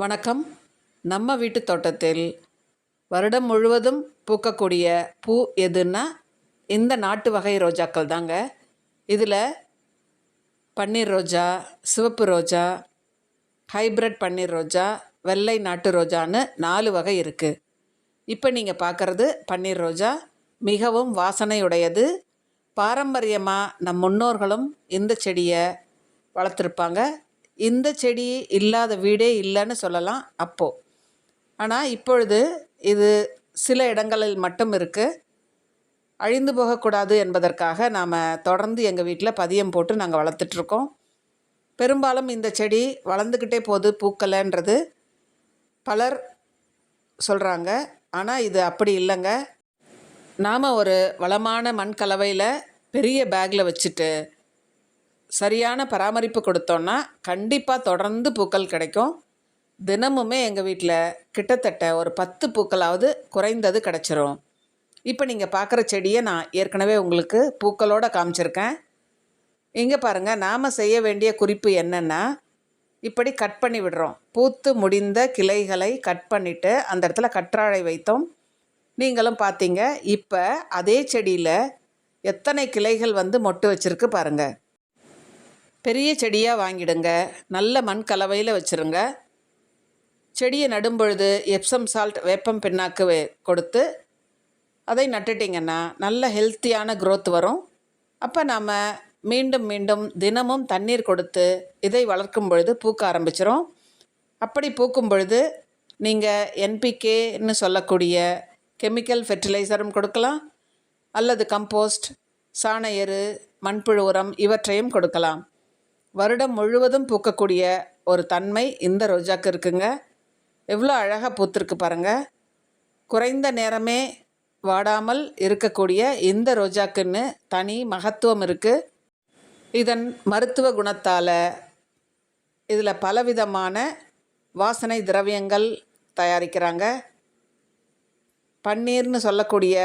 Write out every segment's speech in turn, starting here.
வணக்கம். நம்ம வீட்டு தோட்டத்தில் வருடம் முழுவதும் பூக்கக்கூடிய பூ எதுன்னா இந்த நாட்டு வகை ரோஜாக்கள் தாங்க. இதில் பன்னீர் ரோஜா சிவப்பு ரோஜா ஹைப்ரிட் பன்னீர் ரோஜா வெள்ளை நாட்டு ரோஜான்னு நாலு வகை இருக்குது இப்போ நீங்கள் பார்க்குறது பன்னீர் ரோஜா மிகவும் வாசனையுடையது. பாரம்பரியமாக நம் முன்னோர்களும் இந்த செடியை வளர்த்துருப்பாங்க. இந்த செடி இல்லாத வீடே இல்லைன்னு சொல்லலாம் அப்போது ஆனால் இப்பொழுது இது சில இடங்களில் மட்டும் இருக்குது அழிந்து போகக்கூடாது என்பதற்காக நாம் தொடர்ந்து எங்கள் வீட்டில் பதியம் போட்டு நாங்கள் வளர்த்துட்ருக்கோம். பெரும்பாலும் இந்த செடி வளர்ந்துக்கிட்டே போகுது பூக்கலைன்றது பலர் சொல்கிறாங்க ஆனால் இது அப்படி இல்லைங்க. நாம் ஒரு வளமான மண் கலவையில் பெரிய பேக்கில் வச்சுட்டு சரியான பராமரிப்பு கொடுத்தோன்னா கண்டிப்பாக தொடர்ந்து பூக்கள் கிடைக்கும். தினமுமே எங்கள் வீட்டில் கிட்டத்தட்ட ஒரு பத்து பூக்களாவது குறைந்தது கிடச்சிரும். இப்போ நீங்கள் பார்க்குற செடியை நான் ஏற்கனவே உங்களுக்கு பூக்களோடு காமிச்சிருக்கேன். இங்கே பாருங்கள் நாம் செய்ய வேண்டிய குறிப்பு என்னென்னா இப்படி கட் பண்ணி விடுறோம். பூத்து முடிந்த கிளைகளை கட் பண்ணிவிட்டு அந்த இடத்துல கற்றாழை வைத்தோம். நீங்களும் பார்த்தீங்க இப்போ அதே செடியில் எத்தனை கிளைகள் வந்து மொட்டு வச்சுருக்கு பாருங்கள் பெரிய செடியாக வாங்கிடுங்க. நல்ல மண் கலவையில் வச்சுருங்க. செடியை நடும்பொழுது எப்சம் சால்ட் வேப்பம் பின்னாக்கு கொடுத்து அதை நட்டுட்டிங்கன்னா நல்ல ஹெல்த்தியான க்ரோத் வரும். அப்போ நாம் மீண்டும் மீண்டும் தினமும் தண்ணீர் கொடுத்து இதை வளர்க்கும் பொழுது பூக்க ஆரம்பிச்சிரும். அப்படி பூக்கும் பொழுது நீங்கள் என்பிகேன்னு சொல்லக்கூடிய கெமிக்கல் ஃபெர்டிலைசரும் கொடுக்கலாம். அல்லது கம்போஸ்ட் சாண எரு மண்புழு உரம் இவற்றையும் கொடுக்கலாம். வருடம் முழுவதும் பூக்கக்கூடிய ஒரு தன்மை இந்த ரோஜாக்கு இருக்குங்க. எவ்வளோ அழகாக பூத்திருக்கு பாருங்கள் குறைந்த நேரமே வாடாமல் இருக்கக்கூடிய இந்த ரோஜாக்குன்னு தனி மகத்துவம் இருக்குது இதன் மருத்துவ குணத்தால் இதில் பலவிதமான வாசனை திரவியங்கள் தயாரிக்கிறாங்க. பன்னீர்னு சொல்லக்கூடிய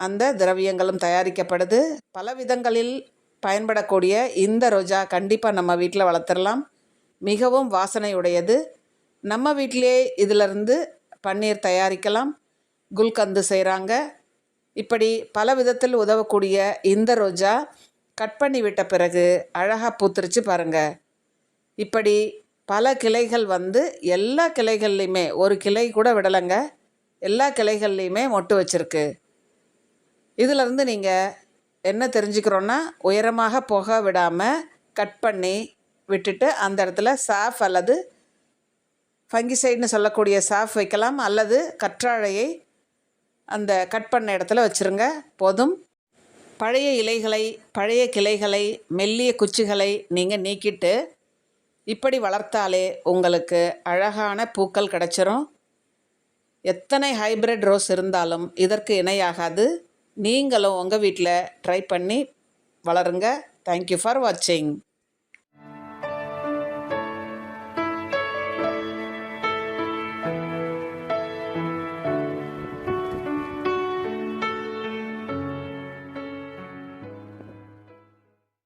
அந்த திரவியங்களும் தயாரிக்கப்படுது. பல விதங்களில் பயன்படக்கூடிய இந்த ரோஜா கண்டிப்பாக நம்ம வீட்டில் வளர்த்துடலாம் மிகவும் வாசனையுடையது. நம்ம வீட்டிலே இதிலிருந்து பன்னீர் தயாரிக்கலாம். குல்கந்து செய்கிறாங்க இப்படி பல விதத்தில் உதவக்கூடிய இந்த ரோஜா கட் பண்ணி விட்ட பிறகு அழகாக பூத்துருச்சு பாருங்கள் இப்படி பல கிளைகள் வந்து எல்லா கிளைகள்லையுமே ஒரு கிளை கூட விடலைங்க. எல்லா கிளைகள்லையுமே மொட்டு வச்சிருக்கு. இதிலிருந்து நீங்கள் என்ன தெரிஞ்சுக்கிறோன்னா உயரமாக போக விடாமல் கட் பண்ணி விட்டுட்டு அந்த இடத்துல சாஃப் அல்லது ஃபங்கிசைடுன்னு சொல்லக்கூடிய சாஃப் வைக்கலாம். அல்லது கற்றாழையை அந்த கட் பண்ண இடத்துல வச்சுருங்க. போதும். பழைய இலைகளை பழைய கிளைகளை மெல்லிய குச்சிகளை நீங்கள் நீக்கிட்டு இப்படி வளர்த்தாலே உங்களுக்கு அழகான பூக்கள் கிடச்சிரும். எத்தனை ஹைபிரிட் ரோஸ் இருந்தாலும் இதற்கு இணையாகாது. நீங்களும் உங்கள் வீட்டில் ட்ரை பண்ணி வளருங்க. தேங்க்யூ ஃபார் வாட்சிங்